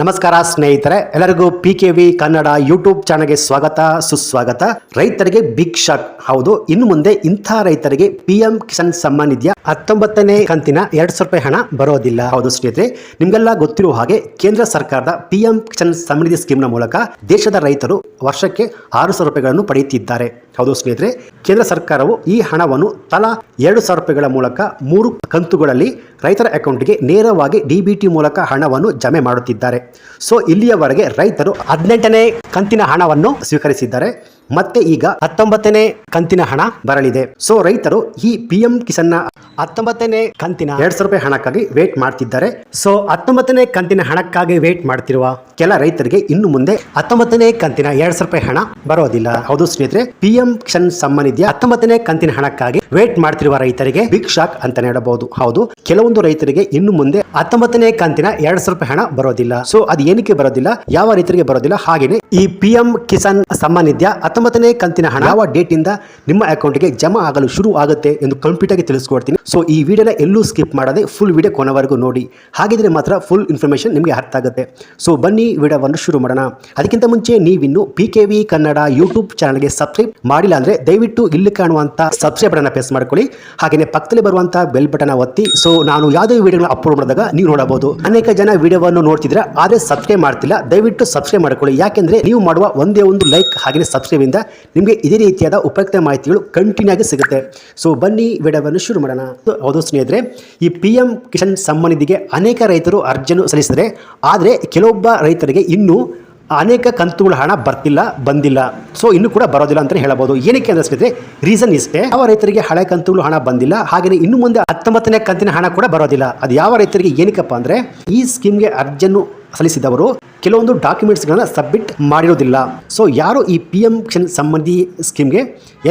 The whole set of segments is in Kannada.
ನಮಸ್ಕಾರ ಸ್ನೇಹಿತರೆ, ಎಲ್ಲರಿಗೂ P K V Kannada YouTube ಚಾನಲ್ಗೆ ಸ್ವಾಗತ, ಸುಸ್ವಾಗತ. ರೈತರಿಗೆ ಬಿಗ್ ಶಾಕ್ ಹೌದು, ಇನ್ನು ಮುಂದೆ ಇಂಥ ರೈತರಿಗೆ ಪಿ ಎಂ ಕಿಸಾನ್ ಸಮ್ಮಾನ್ ನಿಧಿಯ ಹತ್ತೊಂಬತ್ತನೇ ಕಂತಿನ ಎರಡ್ ಸಾವಿರ ರೂಪಾಯಿ ಹಣ ಬರೋದಿಲ್ಲ. ಹೌದು ಸ್ನೇಹಿತರೆ, ನಿಮ್ಗೆಲ್ಲ ಗೊತ್ತಿರುವ ಹಾಗೆ ಕೇಂದ್ರ ಸರ್ಕಾರದ ಪಿ ಎಂ ಕಿಸಾನ್ ಸಮ್ಮಾನ್ ನಿಧಿ ಸ್ಕೀಮ್ನ ಮೂಲಕ ದೇಶದ ರೈತರು ವರ್ಷಕ್ಕೆ ಆರು ಸಾವಿರ ರೂಪಾಯಿಗಳನ್ನು ಪಡೆಯುತ್ತಿದ್ದಾರೆ. ಹೌದು ಸ್ನೇಹಿತರೆ, ಕೇಂದ್ರ ಸರ್ಕಾರವು ಈ ಹಣವನ್ನು ತಲಾ ಎರಡು ಸಾವಿರ ರೂಪಾಯಿಗಳ ಮೂಲಕ ಮೂರು ಕಂತುಗಳಲ್ಲಿ ರೈತರ ಅಕೌಂಟ್ಗೆ ನೇರವಾಗಿ ಡಿಬಿಟಿ ಮೂಲಕ ಹಣವನ್ನು ಜಮೆ ಮಾಡುತ್ತಿದ್ದಾರೆ. ಸೊ ಇಲ್ಲಿಯವರೆಗೆ ರೈತರು ಹದಿನೆಂಟನೇ ಕಂತಿನ ಹಣವನ್ನು ಸ್ವೀಕರಿಸಿದ್ದಾರೆ. ಮತ್ತೆ ಈಗ ಹತ್ತೊಂಬತ್ತನೇ ಕಂತಿನ ಹಣ ಬರಲಿದೆ. ಸೊ ರೈತರು ಈ ಪಿ ಎಂ ಕಿಸನ್ನ ಹತ್ತೊಂಬತ್ತನೇ ಕಂತಿನ ಎರಡ್ ಸಾವಿರ ರೂಪಾಯಿ ಹಣಕ್ಕಾಗಿ ವೇಟ್ ಮಾಡ್ತಿದ್ದಾರೆ. ಸೊ ಹತ್ತೊಂಬತ್ತನೇ ಕಂತಿನ ಹಣಕ್ಕಾಗಿ ವೇಟ್ ಮಾಡ್ತಿರುವ ಕೆಲ ರೈತರಿಗೆ ಇನ್ನು ಮುಂದೆ ಹತ್ತೊಂಬತ್ತನೇ ಕಂತಿನ ಎರಡ್ ಸಾವಿರ ರೂಪಾಯಿ ಹಣ ಬರೋದಿಲ್ಲ. ಹೌದು ಸ್ನೇಹಿತರೆ ಪಿ ಎಂ ಕಿಸಾನ್ ಸಮ್ಮಾನ್ ಹತ್ತೊಂಬತ್ತನೇ ಕಂತಿನ ಹಣಕ್ಕಾಗಿ ವೇಟ್ ಮಾಡ್ತಿರುವ ರೈತರಿಗೆ ಬಿಗ್ ಶಾಕ್ ಅಂತ ಹೇಳಬಹುದು. ಹೌದು, ಕೆಲವೊಂದು ರೈತರಿಗೆ ಇನ್ನು ಮುಂದೆ ಹತ್ತೊಂಬತ್ತನೇ ಕಂತಿನ ಎರಡ್ ಸಾವಿರ ರೂಪಾಯಿ ಹಣ ಬರೋದಿಲ್ಲ. ಸೊ ಅದು ಏನಕ್ಕೆ ಬರೋದಿಲ್ಲ? ಯಾವ ರೈತರಿಗೆ ಬರೋದಿಲ್ಲ? ಹಾಗೇನೆ ಈ ಪಿ ಎಂ ಕಿಸಾನ್ ಸಮ್ಮಾನ್ ಹತ್ತೊಂಬತ್ತನೇ ಕಂತಿನ ಹಣ ಯಾವ ಡೇಟ್ ಇಂದ ನಿಮ್ಮ ಅಕೌಂಟ್ಗೆ ಜಮಾ ಆಗಲು ಶುರು ಆಗುತ್ತೆ ಎಂದು ಕಂಪ್ಲೀಟ್ ಆಗಿ ತಿಳಿಸ್ಕೊಡ್ತೀನಿ. ಸೊ ಈ ವಿಡಿಯೋನ ಎಲ್ಲೂ ಸ್ಕಿಪ್ ಮಾಡದೆ ಫುಲ್ ವಿಡಿಯೋ ಕೊನೆವರೆಗೂ ನೋಡಿ. ಹಾಗಿದ್ರೆ ಮಾತ್ರ ಫುಲ್ ಇನ್ಫಾರ್ಮೇಶನ್ ನಿಮಗೆ ಅರ್ಥ ಆಗುತ್ತೆ. ಸೊ ಬನ್ನಿ ವಿಡಿಯೋವನ್ನು ಶುರು ಮಾಡೋಣ. ಅದಕ್ಕಿಂತ ಮುಂಚೆ ನೀವಿನ್ನು P K V Kannada YouTube ಚಾನಲ್ಗೆ ಸಬ್ಸ್ಕ್ರೈಬ್ ಮಾಡಿಲ್ಲ ಅಂದ್ರೆ ದಯವಿಟ್ಟು ಇಲ್ಲಿ ಕಾಣುವಂತ ಸಬ್ಸ್ಕ್ರೈಬ್ ಬಟನ್ ಪ್ರೆಸ್ ಮಾಡ್ಕೊಳ್ಳಿ. ಹಾಗೆಯೇ ಪಕ್ಕದಲ್ಲಿ ಬರುವಂತ ಬೆಲ್ ಬಟನ್ ಒತ್ತಿ. ಸೊ ನಾನು ಯಾವುದೇ ವಿಡಿಯೋಗಳನ್ನ ಅಪ್ಲೋಡ್ ಮಾಡಿದಾಗ ನೀವು ನೋಡಬಹುದು. ಅನೇಕ ಜನ ವಿಡಿಯೋವನ್ನು ನೋಡ್ತಿದ್ರೆ, ಆದ್ರೆ ಸಬ್ಸ್ಕ್ರೈಬ್ ಮಾಡ್ತಿಲ್ಲ. ದಯವಿಟ್ಟು ಸಬ್ಸ್ಕ್ರೈಬ್ ಮಾಡ್ಕೊಳ್ಳಿ. ಯಾಕೆಂದ್ರೆ ನೀವು ಮಾಡುವ ಒಂದೇ ಒಂದು ಲೈಕ್ ಹಾಗೆಯೇ ಸಬ್ಸ್ಕ್ರೈಬ್ ಇಂದ ನಿಮಗೆ ಇದೇ ರೀತಿಯಾದ ಉಪಯುಕ್ತ ಮಾಹಿತಿಗಳು ಕಂಟಿನ್ಯೂ ಆಗಿ ಸಿಗುತ್ತೆ. ಸೊ ಬನ್ನಿ ವಿಡಿಯೋವನ್ನು ಶುರು ಮಾಡೋಣ. ಹೌದು ಸ್ನೇಹಿತರೆ, ಈ ಪಿ ಎಂ ಕಿಸಾನ್ ನಿಧಿಗೆ ಅನೇಕ ರೈತರು ಅರ್ಜಿಯನ್ನು ಸಲ್ಲಿಸಿದರೆ ಆದರೆ ಕೆಲವೊಬ್ಬ ರೈತರಿಗೆ ಇನ್ನೂ ಅನೇಕ ಕಂತುಗಳ ಹಣ ಬರ್ತಿಲ್ಲ, ಬಂದಿಲ್ಲ. ಸೊ ಇನ್ನೂ ಕೂಡ ಬರೋದಿಲ್ಲ ಅಂತ ಹೇಳಬಹುದು. ಏನಕ್ಕೆ ಅಂದ್ರೆ ಸ್ನೇಹಿತರೆ ರೀಸನ್ ಇಷ್ಟೇ ಯಾವ ರೈತರಿಗೆ ಹಳೆ ಕಂತುಗಳು ಹಣ ಬಂದಿಲ್ಲ ಹಾಗೆಯೇ ಇನ್ನು ಮುಂದೆ ಹತ್ತೊಂಬತ್ತನೇ ಕಂತಿನ ಹಣ ಕೂಡ ಬರೋದಿಲ್ಲ. ಅದು ಯಾವ ರೈತರಿಗೆ ಏನಕ್ಕಪ್ಪ ಅಂದರೆ, ಈ ಸ್ಕೀಮ್ಗೆ ಅರ್ಜಿಯನ್ನು ಸಲ್ಲಿಸಿದವರು ಕೆಲವೊಂದು ಡಾಕ್ಯುಮೆಂಟ್ಸ್ಗಳನ್ನು ಸಬ್ಮಿಟ್ ಮಾಡಿರೋದಿಲ್ಲ. ಸೊ ಯಾರು ಈ ಪಿ ಎಂ ಕ್ಷನ್ ಸಂಬಂಧಿ ಸ್ಕೀಮ್ಗೆ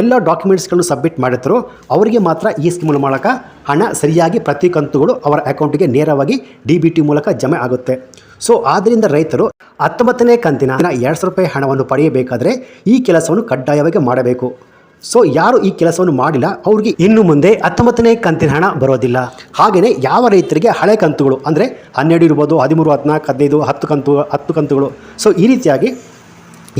ಎಲ್ಲ ಡಾಕ್ಯುಮೆಂಟ್ಸ್ಗಳನ್ನು ಸಬ್ಮಿಟ್ ಮಾಡಿರ್ತಾರೋ ಅವರಿಗೆ ಮಾತ್ರ ಈ ಸ್ಕೀಮ್ ಮೂಲಕ ಹಣ ಸರಿಯಾಗಿ ಪ್ರತಿ ಕಂತುಗಳು ಅವರ ಅಕೌಂಟಿಗೆ ನೇರವಾಗಿ ಡಿ ಬಿ ಟಿ ಮೂಲಕ ಜಮೆ ಆಗುತ್ತೆ. ಸೊ ಆದ್ದರಿಂದ ರೈತರು ಹತ್ತೊಂಬತ್ತನೇ ಕಂತಿನ ಎರಡು ಸಾವಿರ ರೂಪಾಯಿ ಹಣವನ್ನು ಪಡೆಯಬೇಕಾದರೆ ಈ ಕೆಲಸವನ್ನು ಕಡ್ಡಾಯವಾಗಿ ಮಾಡಬೇಕು. ಸೊ ಯಾರು ಈ ಕೆಲಸವನ್ನು ಮಾಡಿಲ್ಲ, ಅವ್ರಿಗೆ ಇನ್ನು ಮುಂದೆ ಹತ್ತೊಂಬತ್ತನೇ ಕಂತಿನ ಹಣ ಬರೋದಿಲ್ಲ. ಹಾಗೆಯೇ ಯಾವ ರೈತರಿಗೆ ಹಳೆ ಕಂತುಗಳು, ಅಂದರೆ ಹನ್ನೆರಡು ಇರ್ಬೋದು, ಹದಿಮೂರು, ಹದಿನಾಲ್ಕು, ಹದಿನೈದು, ಹತ್ತು ಕಂತು, ಹತ್ತು ಕಂತುಗಳು. ಸೊ ಈ ರೀತಿಯಾಗಿ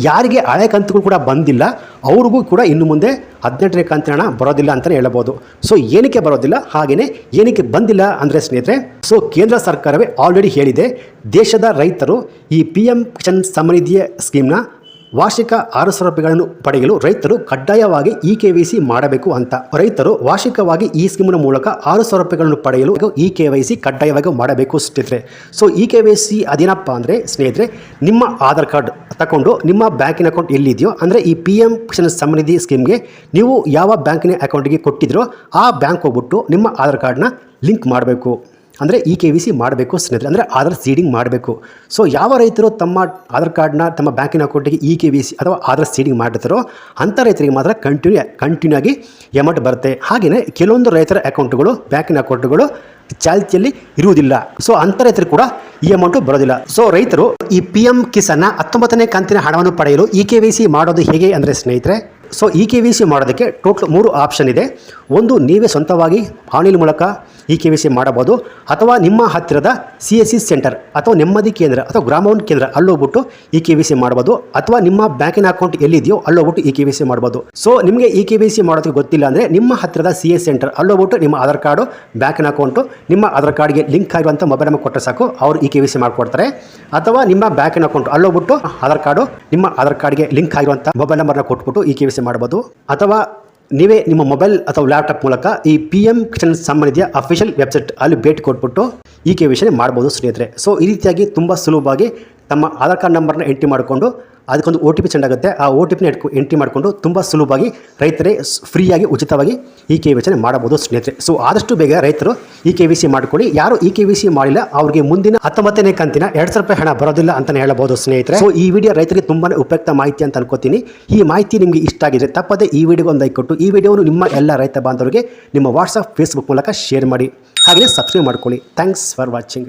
ಯಾರಿಗೆ ಹಳೆ ಕಂತುಗಳು ಕೂಡ ಬಂದಿಲ್ಲ, ಅವ್ರಿಗೂ ಕೂಡ ಇನ್ನು ಮುಂದೆ ಹದಿನೆಂಟನೇ ಕಂತಿನ ಹಣ ಬರೋದಿಲ್ಲ ಅಂತಲೇ ಹೇಳಬಹುದು ಸೊ ಏನಕ್ಕೆ ಬರೋದಿಲ್ಲ? ಹಾಗೆಯೇ ಏನಕ್ಕೆ ಬಂದಿಲ್ಲ ಅಂದರೆ ಸ್ನೇಹಿತರೆ ಸೊ ಕೇಂದ್ರ ಸರ್ಕಾರವೇ ಆಲ್ರೆಡಿ ಹೇಳಿದೆ, ದೇಶದ ರೈತರು ಈ ಪಿ ಎಂ ಕಿಸಾನ್ ಸಮನಿಧಿಯ ಸ್ಕೀಮ್ನ ವಾರ್ಷಿಕ ಆರು ಸಾವಿರ ರೂಪಾಯಿಗಳನ್ನು ಪಡೆಯಲು ರೈತರು ಕಡ್ಡಾಯವಾಗಿ ಇ ಕೆ ವೈ ಸಿ ಮಾಡಬೇಕು ಅಂತ. ರೈತರು ವಾರ್ಷಿಕವಾಗಿ ಈ ಸ್ಕೀಮ್ನ ಮೂಲಕ ಆರು ಸಾವಿರ ರೂಪಾಯಿಗಳನ್ನು ಪಡೆಯಲು ಇ ಕೆ ವೈ ಸಿ ಕಡ್ಡಾಯವಾಗಿ ಮಾಡಬೇಕು ಸ್ನೇಹಿತರೆ. So e K Y C ಅದೇನಪ್ಪ ಅಂದರೆ, ಸ್ನೇಹಿತರೆ, ನಿಮ್ಮ ಆಧಾರ್ ಕಾರ್ಡ್ ತಗೊಂಡು ನಿಮ್ಮ ಬ್ಯಾಂಕಿನ ಅಕೌಂಟ್ ಎಲ್ಲಿದೆಯೋ, ಅಂದರೆ ಈ ಪಿ ಎಂ ಕಿಸಾನ್ ಸಮೃದ್ಧಿ ಸ್ಕೀಮ್ಗೆ ನೀವು ಯಾವ ಬ್ಯಾಂಕಿನ ಅಕೌಂಟಿಗೆ ಕೊಟ್ಟಿದ್ರೋ ಆ ಬ್ಯಾಂಕ್ ಹೋಗ್ಬಿಟ್ಟು ನಿಮ್ಮ ಆಧಾರ್ ಕಾರ್ಡ್ನ ಲಿಂಕ್ ಮಾಡಬೇಕು. ಅಂದರೆ ಇ ಕೆ ವಿ ಸಿ ಮಾಡಬೇಕು ಸ್ನೇಹಿತರೆ, ಅಂದರೆ ಆಧಾರ್ ಸೀಡಿಂಗ್ ಮಾಡಬೇಕು. ಸೊ ಯಾವ ರೈತರು ತಮ್ಮ ಆಧಾರ್ ಕಾರ್ಡ್ನ ತಮ್ಮ ಬ್ಯಾಂಕಿನ ಅಕೌಂಟಿಗೆ ಇ ಕೆ ವಿ ಸಿ ಅಥವಾ ಆಧಾರ್ ಸೀಡಿಂಗ್ ಮಾಡಿರ್ತಾರೋ ಅಂಥ ರೈತರಿಗೆ ಮಾತ್ರ ಕಂಟಿನ್ಯೂ ಕಂಟಿನ್ಯೂ ಆಗಿ ಎಮೌಂಟ್ ಬರುತ್ತೆ. ಹಾಗೆಯೇ ಕೆಲವೊಂದು ರೈತರ ಅಕೌಂಟ್ಗಳು ಬ್ಯಾಂಕಿನ ಅಕೌಂಟ್ಗಳು ಚಾಲ್ತಿಯಲ್ಲಿ ಇರುವುದಿಲ್ಲ. ಸೊ ಅಂಥ ರೈತರು ಕೂಡ ಈ ಅಮೌಂಟು ಬರೋದಿಲ್ಲ. ಸೊ ರೈತರು ಈ ಪಿ ಎಂ ಕಿಸಾನ್ನ ಹತ್ತೊಂಬತ್ತನೇ ಕಂತಿನ ಹಣವನ್ನು ಪಡೆಯಲು ಇ ಕೆ ವಿ ಸಿ ಮಾಡೋದು ಹೇಗೆ ಅಂದರೆ ಸ್ನೇಹಿತರೆ so e K V C ಮಾಡೋದಕ್ಕೆ ಟೋಟಲ್ ಮೂರು ಆಪ್ಷನ್ ಇದೆ. ಒಂದು, ನೀವೇ ಸ್ವಂತವಾಗಿ ಆನ್ಲೈನ್ ಮೂಲಕ ಇ ಕೆ ವಿ ಸಿ ಮಾಡಬಹುದು. ಅಥವಾ ನಿಮ್ಮ ಹತ್ತಿರದ ಸಿ ಎಸ್ ಸಿ ಸೆಂಟರ್ ಅಥವಾ ನೆಮ್ಮದಿ ಕೇಂದ್ರ ಅಥವಾ ಗ್ರಾಮವನ್ ಕೇಂದ್ರ ಅಲ್ಲೋಗ್ಬಿಟ್ಟು ಇ ಕೆ ವಿ ಸಿ ಮಾಡ್ಬೋದು ಅಥವಾ ನಿಮ್ಮ ಬ್ಯಾಂಕಿನ ಅಕೌಂಟ್ ಎಲ್ಲಿದೆಯೋ ಅಲ್ಲೋಗ್ಬಿಟ್ಟು ಇ ಕೆ ವಿ ಸಿ ಮಾಡ್ಬೋದು ಸೊ ನಿಮಗೆ ಇ ಕೆ ವಿ ಸಿ ಮಾಡೋದಕ್ಕೆ ಗೊತ್ತಿಲ್ಲ ಅಂದರೆ ನಿಮ್ಮ ಹತ್ತಿರದ ಸಿ ಎಸ್ ಸೆಂಟರ್ ಅಲ್ಲೋಗ್ಬಿಟ್ಟು ನಿಮ್ಮ ಆಧಾರ್ ಕಾರ್ಡು, ಬ್ಯಾಂಕಿನ ಅಕೌಂಟು, ನಿಮ್ಮ ಆಧಾರ್ ಕಾರ್ಡ್ಗೆ ಲಿಂಕ್ ಆಗಿರುವಂಥ ಮೊಬೈಲ್ ನಂಬರ್ ಕೊಟ್ಟರೆ ಸಾಕು. ಅವರು ಇ ಕೆ ವಿ ಸಿ ಮಾಡಿಕೊಡ್ತಾರೆ. ಅಥವಾ ನಿಮ್ಮ ಬ್ಯಾಂಕಿನ ಅಕೌಂಟ್ ಅಲ್ಲೋಗ್ಬಿಟ್ಟು ಆಧಾರ್ ಕಾರ್ಡು, ನಿಮ್ಮ ಆಧಾರ್ ಕಾರ್ಡ್ಗೆ ಲಿಂಕ್ ಆಗಿರುವಂಥ ಮೊಬೈಲ್ ನಂಬರ್ನ ಕೊಟ್ಬಿಟ್ಟು ಇ ಕೆ ವಿ ಸಿ ಮಾಡ್ಬೋದು ಅಥವಾ ನೀವೇ ನಿಮ್ಮ ಮೊಬೈಲ್ ಅಥವಾ ಲ್ಯಾಪ್ಟಾಪ್ ಮೂಲಕ ಈ ಪಿ ಎಂ ಕಿಸಾನ್ ಸಂಬಂಧಿಯ ಅಫಿಷಿಯಲ್ ವೆಬ್ಸೈಟ್ ಅಲ್ಲಿ ಭೇಟಿ ಕೊಟ್ಬಿಟ್ಟು ಈ ಕೆ ವಿಷಯ ಮಾಡ್ಬೋದು ಸ್ನೇಹಿತರೆ. ಸೊ ಈ ರೀತಿಯಾಗಿ ತುಂಬ ಸುಲಭವಾಗಿ ತಮ್ಮ ಆಧಾರ್ ಕಾರ್ಡ್ ನಂಬರ್ನ ಎಂಟ್ರಿ ಮಾಡಿಕೊಂಡು ಅದಕ್ಕೊಂದು ಒ ಟಿ ಪಿ ಸೆಂಡ್ ಆಗುತ್ತೆ. ಆ ಒ ಟಿ ಪಿನ ಎಂಟ್ರಿ ಮಾಡಿಕೊಂಡು ತುಂಬ ಸುಲಭವಾಗಿ ರೈತರೇ ಫ್ರೀಯಾಗಿ ಉಚಿತವಾಗಿ ಇ ಕೆ ವಿ ಸಿ ಮಾಡಬಹುದು ಸ್ನೇಹಿತರೆ. ಸೊ ಆದಷ್ಟು ಬೇಗ ರೈತರು ಇ ಕೆ ವಿ ಸಿ ಮಾಡಿಕೊಳ್ಳಿ. ಯಾರು ಇ ಕೆ ವಿ ಸಿ ಮಾಡಿಲ್ಲ, ಅವರಿಗೆ ಮುಂದಿನ ಹತ್ತೊಂಬತ್ತನೇ ಕಂತಿನ ಎರಡು ಸಾವಿರ ರೂಪಾಯಿ ಹಣ ಬರೋದಿಲ್ಲ ಅಂತಲೇ ಹೇಳಬಹುದು ಸ್ನೇಹಿತರೆ. ಸೊ ಈ ವಿಡಿಯೋ ರೈತರಿಗೆ ತುಂಬಾ ಉಪಯುಕ್ತ ಮಾಹಿತಿ ಅಂತ ಅನ್ಕೋತೀನಿ. ಈ ಮಾಹಿತಿ ನಿಮಗೆ ಇಷ್ಟ ಆಗಿದೆ ತಪ್ಪದೇ ಈ ವಿಡಿಯೋ ಒಂದು ಲೈಕ್ ಕೊಟ್ಟು, ಈ ವಿಡಿಯೋವನ್ನು ನಿಮ್ಮ ಎಲ್ಲ ರೈತ ಬಾಂಧವರಿಗೆ ನಿಮ್ಮ ವಾಟ್ಸಪ್ ಫೇಸ್ಬುಕ್ ಮೂಲಕ ಶೇರ್ ಮಾಡಿ. ಹಾಗೆಯೇ ಸಬ್ಸ್ಕ್ರೈಬ್ ಮಾಡ್ಕೊಳ್ಳಿ. Thanks for watching